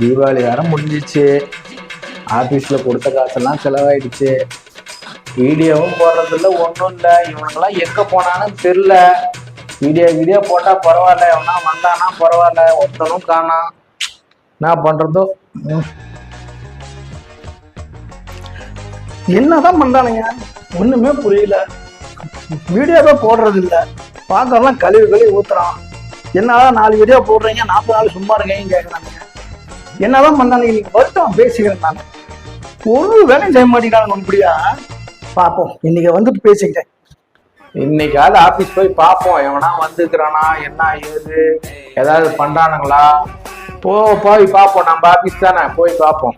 தீபாவளி வேற முடிஞ்சிச்சு. ஆபீஸ்ல கொடுத்த காசெல்லாம் செலவாயிடுச்சு. வீடியோவும் போடுறதில்ல ஒன்றும் இல்லை. இவனுங்கெல்லாம் எங்க போனான்னு தெரில வீடியோ வீடியோ போட்டா பரவாயில்ல. எவனா வந்தானா பரவாயில்ல. ஒருத்தனும் காணாம். என்ன பண்றதோ? என்னதான் பண்றானுங்க ஒண்ணுமே புரியல. வீடியோவே போடுறது இல்ல பார்க்கறலாம் கழுவி கழுவி ஊத்துறான். என்னதான் நாலு வீடியோ போடுறீங்க நாற்பது நாள் சும்மா இருக்கீங்க கேட்குறாங்க என்னதான் பண்ணாங்க இன்னைக்கு வருத்தம் பேசிக்கிறேன் நான். ஒரு வேலையும் செய்ய மாட்டேங்கிறாங்க இப்படியா பார்ப்போம் இன்னைக்கு வந்துட்டு பேசிக்கிறேன் இன்னைக்காவது ஆபீஸ் போய் பார்ப்போம் எவனா வந்துக்கிறானா என்ன ஏது? ஏதாவது பண்றானுங்களா? போ போய் பார்ப்போம் நம்ம ஆபீஸ் தானே. போய் பார்ப்போம்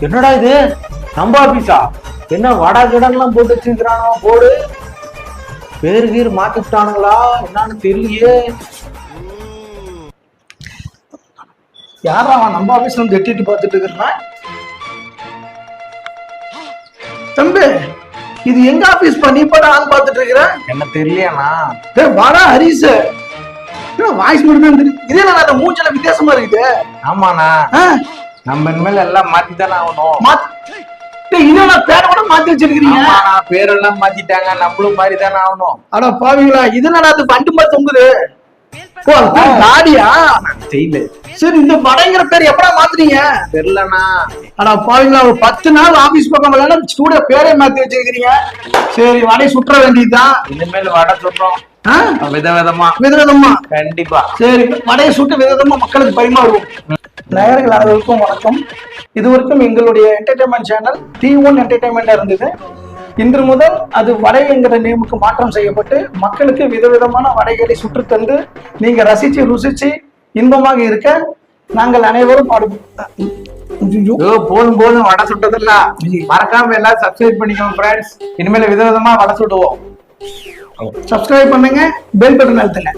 என்னடா இது? நம்ம ஆபீஸா என்ன வடா கிடங்கெல்லாம் போட்டு வச்சிருக்கிறானோ? போடு. பேரு கீர் மாத்தி விட்டானுங்களா? என்னன்னு தெரியலையே. யாரா அவன்? நம்ம ஆபீஸ்ல வந்து எட்டிட்டு பார்த்துட்டு இருக்கிறான்? தம்பி இது எங்க ஆபீஸ் பண்ணி போட ஆள் பார்த்துட்டு இருக்கிறேன். என்ன தெரியலையாண்ணா? டேய் வாடா ஹரிஸ் வாய்ஸ் மட்டும் தெரியும். இதே நான் அந்த மூஞ்சல வித்தியாசமா இருக்குது. ஆமாண்ணா. நம்ம இனிமேல் எல்லாம் மாத்தி தானே ஆகணும் மாத்- டேய், இதை நான் பேரை கூட மாத்தி வச்சிருக்கிறீங்க. ஆமாண்ணா பேரெல்லாம் மாத்திட்டாங்க. நம்மளும் மாதிரி தானே ஆகணும். அட பாவீங்களா? இது என்னடா பண்டு மாதிரி தொங்குது. சரி இந்த வடைங்கிற பேர் எப்படா மாத்துறீங்க தெரியலண்ணா. அட பாவீங்களா? ஒரு பத்து நாள் ஆபீஸ் பக்கம் வரலன்னா ஸ்டூடியோ பேரே மாத்தி வச்சிருக்கிறீங்க. சரி வடை சுற்ற வேண்டியதுதான். இனிமேல் வடை சொல்றோம் ஆ? விதவிதமா. விதவிதமா. கண்டிப்பா. சரி வடையை சுட்டு விதவிதமா மக்களுக்கு பரிமாறுவோம். நேயர்கள் அனைவருக்கும் வணக்கம். இதுவரைக்கும் எங்களுடைய என்டர்டைன்மெண்ட் சேனல் டி ஒன் என்டர்டைன்மெண்டா இருந்தது. இன்று முதல் அது வடை என்கிற நேமுக்கு மாற்றம் செய்யப்பட்டு மக்களுக்கு விதவிதமான வடைகளை சுற்றுத் தந்து நீங்க ரசிச்சு ருசிச்சு இன்பமாக இருக்க நாங்கள் அனைவரும் பாடுபோம் போதும் போதும். வடை சுட்டதில்ல. மறக்காம எல்லாம் சப்ஸ்கிரைப் பண்ணிக்கோங்க ஃப்ரெண்ட்ஸ் இனிமேல் விதவிதமா வடை சுடுவோம். சப்ஸ்கிரைப் பண்ணுங்க பெல் பட்டன் அழுத்துங்க.